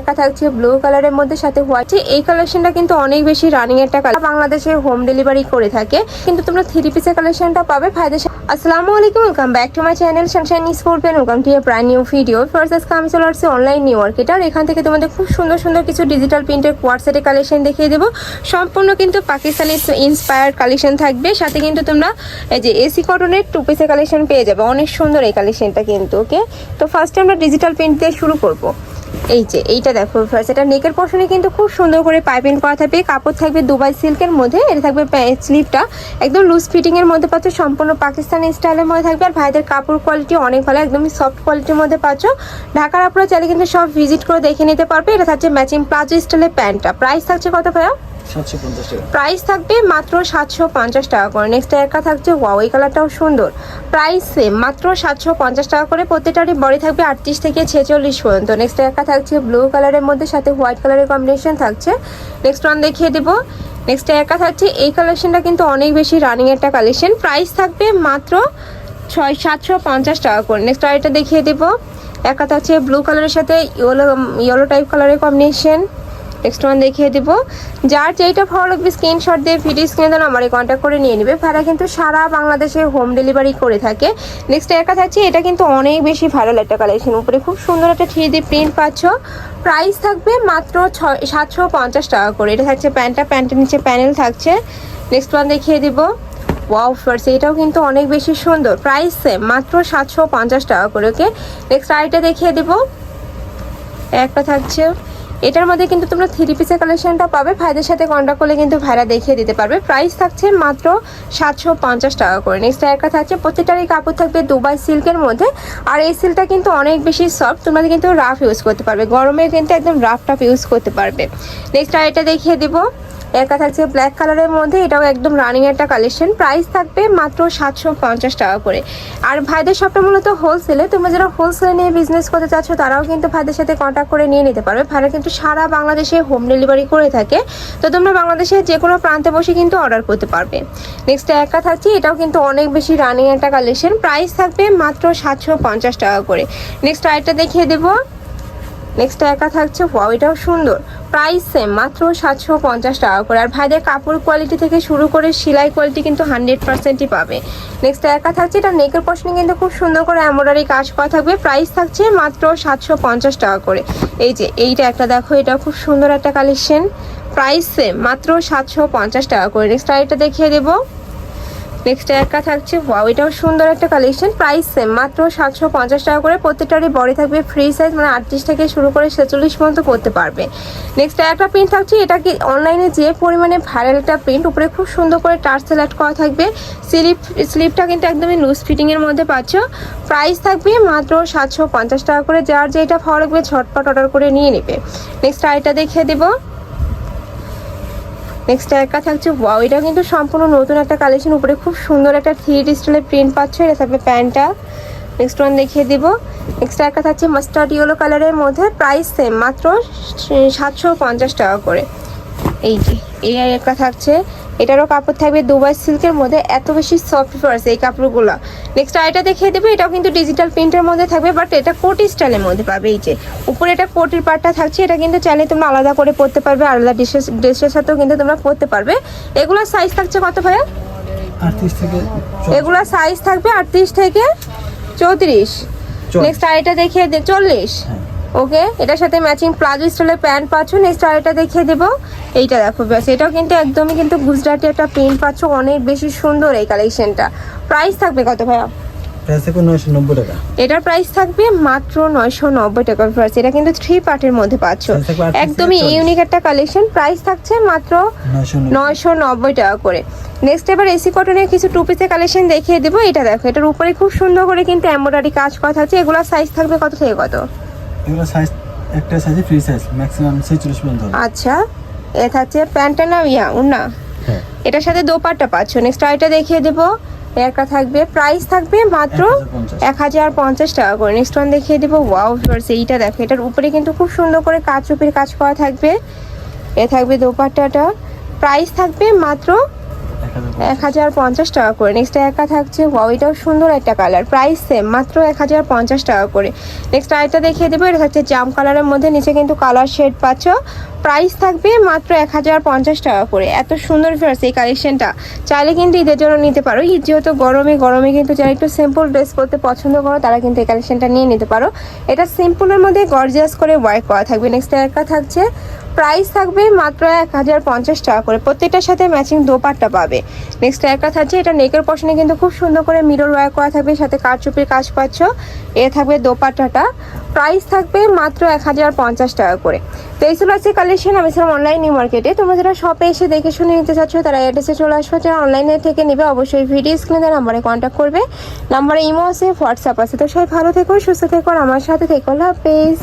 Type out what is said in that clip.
একা থাকছে ব্লু কালারের মধ্যে, সাথে হোয়াইট এই কালেকশনটা কিন্তু অনেক বেশি রানিং একটা কালার বাংলাদেশে হোম ডেলিভারি করে থাকে। কিন্তু তোমরা থ্রি পিসের কালেকশনটা পাবে ফায়দা আসসালামু আলাইকুম welcome back to my channel sunshine school pen welcome to a brand new video first আজকে আমি চলে আসছি অনলাইন নিউ মার্কেটার এখান থেকে তোমাদের খুব সুন্দর সুন্দর কিছু ডিজিটাল প্রিন্টের কোয়ারসেটের কালেকশন দেখিয়ে দেবো। সম্পূর্ণ কিন্তু পাকিস্তানি ইন্সপায়ার্ড কালেকশন থাকবে। সাথে কিন্তু তোমরা এই যে এসি কটনের টু পিসের কালেকশন পেয়ে যাবে। অনেক সুন্দর এই কালেকশনটা কিন্তু ওকে তো ফার্স্টে আমরা ডিজিটাল প্রিন্ট দিয়ে শুরু করব। এই যে, এইটা দেখো ফার্স্ট এটা নেকের পশনে কিন্তু খুব সুন্দর করে পাইপিং করা থাকবে। কাপড় থাকবে দুবাই সিল্কের মধ্যে, এটা থাকবে স্লিপটা একদম লুজ ফিটিংয়ের মধ্যে পাচ্ছ, সম্পূর্ণ পাকিস্তানি স্টাইলের মধ্যে থাকবে। আর ভাইদের কাপড় কোয়ালিটি অনেক ভালো, একদম সফট কোয়ালিটির মধ্যে পাচ্ছ। ঢাকার আপনারা চাইলে কিন্তু সব ভিজিট করে দেখে নিতে পারবে। এটা থাকছে ম্যাচিং প্লাজো স্টাইলের প্যান্টটা প্রাইস থাকছে কত ভাইয়া? প্রাইস থাকবে মাত্র সাতশো পঞ্চাশ টাকা করে। নেক্সট একা থাকছে ওয়াও এই কালারটাও সুন্দর প্রাইস মাত্র সাতশো পঞ্চাশ টাকা করে। প্রত্যেকটারই বডি থাকবে আটত্রিশ থেকে ছেচল্লিশ পর্যন্ত। নেক্সট একা থাকছে ব্লু কালারের মধ্যে, সাথে হোয়াইট কালারের কম্বিনেশন থাকছে। নেক্সট ওয়ান দেখিয়ে দেবো। নেক্সট একা থাকছে। এই কালেকশনটা কিন্তু অনেক বেশি রানিং একটা কালেকশন প্রাইস থাকবে মাত্র ছয় সাতশো পঞ্চাশ টাকা করে। নেক্সট আরেকটা দেখিয়ে দেবো। একা থাকছে ব্লু কালারের সাথে ইয়েলো ইয়েলো টাইপ কালারের কম্বিনেশন নেক্সট ওয়ান দেখিয়ে দিব। যার যেইটা ভালো লাগবে স্ক্রিনশট দিয়ে ভিডিও স্ক্রিনে দেন আমারে কন্ট্যাক্ট করে নিয়ে নেবে। ভাড়া কিন্তু সারা বাংলাদেশে হোম ডেলিভারি করে থাকে। নেক্সট একা থাকছে, এটা কিন্তু অনেক বেশি ভাইরাল একটা কালেকশন উপরে খুব সুন্দর একটা থ্রি ডি প্রিন্ট পাচ্ছ। প্রাইস থাকবে মাত্র ছয় সাতশো পঞ্চাশ টাকা করে। এটা থাকছে প্যান্টটা, প্যান্টের নিচে প্যানেল থাকছে। নেক্সট ওয়ান দেখিয়ে দিব। ওয়াও ফার্স এটাও কিন্তু অনেক বেশি সুন্দর। প্রাইস সেম মাত্র সাতশো পঞ্চাশ টাকা করে ওকে নেক্সট আইটা দেখিয়ে দিব। একটা থাকছে এটার মধ্যে কিন্তু তোমরা থ্রি পিসের কালেকশনটা পাবে। ভাইদের সাথে কন্ট্যাক্ট করলে কিন্তু ভাইরা দেখিয়ে দিতে পারবে। প্রাইস থাকছে মাত্র সাতশো পঞ্চাশ টাকা করে। নেক্সট একটা থাকছে, প্রত্যেকটারই কাপড় থাকবে দুবাই সিল্কের মধ্যে। আর এই সিল্কটা কিন্তু অনেক বেশি সফট তোমরা কিন্তু রাফ ইউজ করতে পারবে। গরমে কিন্তু একদম রাফ টাফ ইউজ করতে পারবে। নেক্সট আর এটা দেখিয়ে দিব। একা থাকছে ব্ল্যাক কালারের মধ্যে, এটাও একদম রানিং একটা কালেকশন প্রাইস থাকবে মাত্র সাতশো পঞ্চাশ টাকা করে। আর ভাইদের শপটা মূলত হোলসেলে তোমরা যারা হোলসেলে নিয়ে বিজনেস করতে চাচ্ছ, তারাও কিন্তু ভাইদের সাথে কন্ট্যাক্ট করে নিয়ে নিতে পারবে। ভাইরা কিন্তু সারা বাংলাদেশে হোম ডেলিভারি করে থাকে। তো তোমরা বাংলাদেশের যে কোনো প্রান্তে বসে কিন্তু অর্ডার করতে পারবে। নেক্সট একা থাকছি, এটাও কিন্তু অনেক বেশি রানিং একটা কালেকশন প্রাইস থাকবে মাত্র সাতশো পঞ্চাশ টাকা করে। নেক্সট আরেকটা দেখিয়ে দেবো। নেক্সট একা থাকছে ওয়াও এটাও সুন্দর। প্রাইস সেম মাত্র সাতশো পঞ্চাশ টাকা করে। আর ভাইদের কাপড় কোয়ালিটি থেকে শুরু করে সেলাই কোয়ালিটি কিন্তু হান্ড্রেড পার্সেন্টই পাবে। নেক্সট একা থাকছে, এটা নেকের পশনে কিন্তু খুব সুন্দর করে এমব্রয়ডারি কাজ করা থাকবে। প্রাইস থাকছে মাত্র সাতশো পঞ্চাশ টাকা করে। এই যে, এইটা একটা দেখো এটা খুব সুন্দর একটা কালেকশন প্রাইস সেম মাত্র সাতশো পঞ্চাশ টাকা করে। নেক্সট আরেকটা দেখিয়ে দেবো। নেক্সট একা থাকছে ওয়াও এটাও সুন্দর একটা কালেকশন প্রাইস সেম মাত্র সাতশো পঞ্চাশ টাকা করে, প্রত্যেকটারই বডি থাকবে ফ্রি সাইজ মানে আটত্রিশ থেকে শুরু করে ছেচল্লিশ পর্যন্ত করতে পারবে। নেক্সট একটা প্রিন্ট থাকছে, এটা কি অনলাইনে যে পরিমাণে ভাইরাল একটা প্রিন্ট উপরে খুব সুন্দর করে টাচ সিলেক্ট করা থাকবে। স্লিপ স্লিপটা কিন্তু একদমই লুজ ফিটিংয়ের মধ্যে পাচ্ছ। প্রাইস থাকবে মাত্র সাতশো পঞ্চাশ টাকা করে, যার যেটা ভালো লাগবে ঝটপট অর্ডার করে নিয়ে নেবে। নেক্সট আইটা দেখিয়ে দেবো। নেক্সট একা থাকছে ওয়াও এটা কিন্তু সম্পূর্ণ নতুন একটা কালেকশন উপরে খুব সুন্দর একটা থ্রি ডি স্টাইলের প্রিন্ট পাচ্ছে, এটা থাকবে প্যান্টটা। নেক্সট ওয়ান দেখিয়ে দিব। নেক্সট একা থাকছে মাস্টার্ড ইয়েলো কালারের মধ্যে প্রাইস সেম মাত্র সাতশো পঞ্চাশ টাকা করে। এই যে এই একটা থাকছে। এটারও কাপড় থাকবে দুবাই সিল্কের মধ্যে। এত বেশি সফট ফার্স এই কাপড়গুলো। নেক্সট আইটা দেখিয়ে দেবে এটাও কিন্তু ডিজিটাল প্রিন্টের মধ্যে থাকবে বাট এটা কোটি স্টাইলের মধ্যে পাবে। এই যে উপরে এটা কোটির পাটটা থাকছে এটা কিন্তু চাইলে তোমরা আলাদা করে পরতে পারবে আলাদা ড্রেসের ড্রেসের সাথেও কিন্তু তোমরা পরতে পারবে। এগুলোর সাইজ থাকছে কত ভাইয়া? এগুলোর সাইজ থাকবে আটত্রিশ থেকে চৌত্রিশ। নেক্সট আইটা দেখিয়ে দে চল্লিশ। হ্যাঁ। ওকে এটার সাথে ম্যাচিং প্লাজো স্টাইলের প্যান্ট পাচ্ছ। নেক্সট আরেকটা দেখিয়ে দেবো। এইটা দেখো ব্যাস এটাও কিন্তু একদমই কিন্তু গুজরাটি একটা প্রিন্ট পাচ্ছ অনেক বেশি সুন্দর এই কালেকশনটা প্রাইস থাকবে কত ভাইয়া? এটার প্রাইস থাকবে মাত্র নয়শো নব্বই টাকা প্রাইস এটা কিন্তু থ্রি পার্টের মধ্যে পাচ্ছ। Size থাকবে 38 একদমই ইউনিক একটা কালেকশন প্রাইস থাকছে মাত্র নয়শো নব্বই। টাকা করে। নেক্সট এবার এসি কটনের কিছু টু পিসের কালেকশন দেখিয়ে দেবো এটা দেখো এটার উপরে খুব সুন্দর করে কিন্তু এমব্রয়ডারি কাজ করা থাকছে এগুলোর সাইজ থাকবে কত থেকে কত? এগুলো সাইজ একটা সাইজে ফ্রি সাইজ ম্যাক্সিমাম ছেচল্লিশ পর্যন্ত আচ্ছা। এ থাকছে প্যান্টটা না ইয়া উন্না হ্যাঁ। এটার সাথে দোপাট্টা পাচ্ছ। নেক্সট আইটা দেখিয়ে দেবো। একটা থাকবে। প্রাইস থাকবে মাত্র এক হাজার পঞ্চাশ। টাকা করে। নেক্সট ওয়ান দেখিয়ে দেবো। ওয়াও ভিউয়ার্স এইটা দেখো। এটার উপরে কিন্তু খুব সুন্দর করে কাজ চুপির কাজ করা থাকবে। এ থাকবে দোপাট্টাটা। প্রাইস থাকবে মাত্র এক হাজার এক হাজার পঞ্চাশ টাকা করে। নেক্সট একা থাকছে। ওয়াও এটাও সুন্দর একটা কালার প্রাইস সেম মাত্র এক হাজার পঞ্চাশ টাকা করে। নেক্সট আরেকটা দেখিয়ে দেবো। এটা থাকছে জাম কালারের মধ্যে। নিচে কিন্তু কালার শেড পাচ্ছ। প্রাইস থাকবে মাত্র এক হাজার পঞ্চাশ টাকা করে। এত সুন্দর ফেয়ার্স এই কালেকশনটা চাইলে কিন্তু ঈদের জন্য নিতে পারো। ঈদ যেহেতু গরমে গরমে কিন্তু যারা একটু সিম্পল ড্রেস পরতে পছন্দ করো, তারা কিন্তু এই কালেকশনটা নিয়ে নিতে পারো। এটা সিম্পলের মধ্যে গর্জিয়াস করে ওয়ার্ক করা থাকবে। নেক্সট একটা থাকছে প্রাইস থাকবে মাত্র এক হাজার পঞ্চাশ টাকা করে। প্রত্যেকটার সাথে ম্যাচিং দোপাট্টা পাবে। নেক্সট একটা থাকছে, এটা নেকের পশনে কিন্তু খুব সুন্দর করে মিরর ওয়ার্ক করা থাকবে। সাথে কারচুপির কাজ পাচ্ছ। এ থাকবে দোপাট্টাটা। প্রাইস থাকবে মাত্র এক হাজার পঞ্চাশ টাকা করে। তো এই আছে কালেকশন আমি ছিলাম অনলাইন নিউ মার্কেটে তোমরা যারা শপে এসে দেখে শুনে নিতে চাচ্ছ, তারা অ্যাড্রেসে চলে আসবে। যারা অনলাইনে থেকে নেবে, অবশ্যই ভিডিও স্ক্রিনে নাম্বারে কন্ট্যাক্ট করবে। নাম্বারে ইমো আছে হোয়াটসঅ্যাপ আছে। তো সবাই ভালো থেকো, সুস্থ থেকো, আর আমার সাথে থেকো। হাফেজ।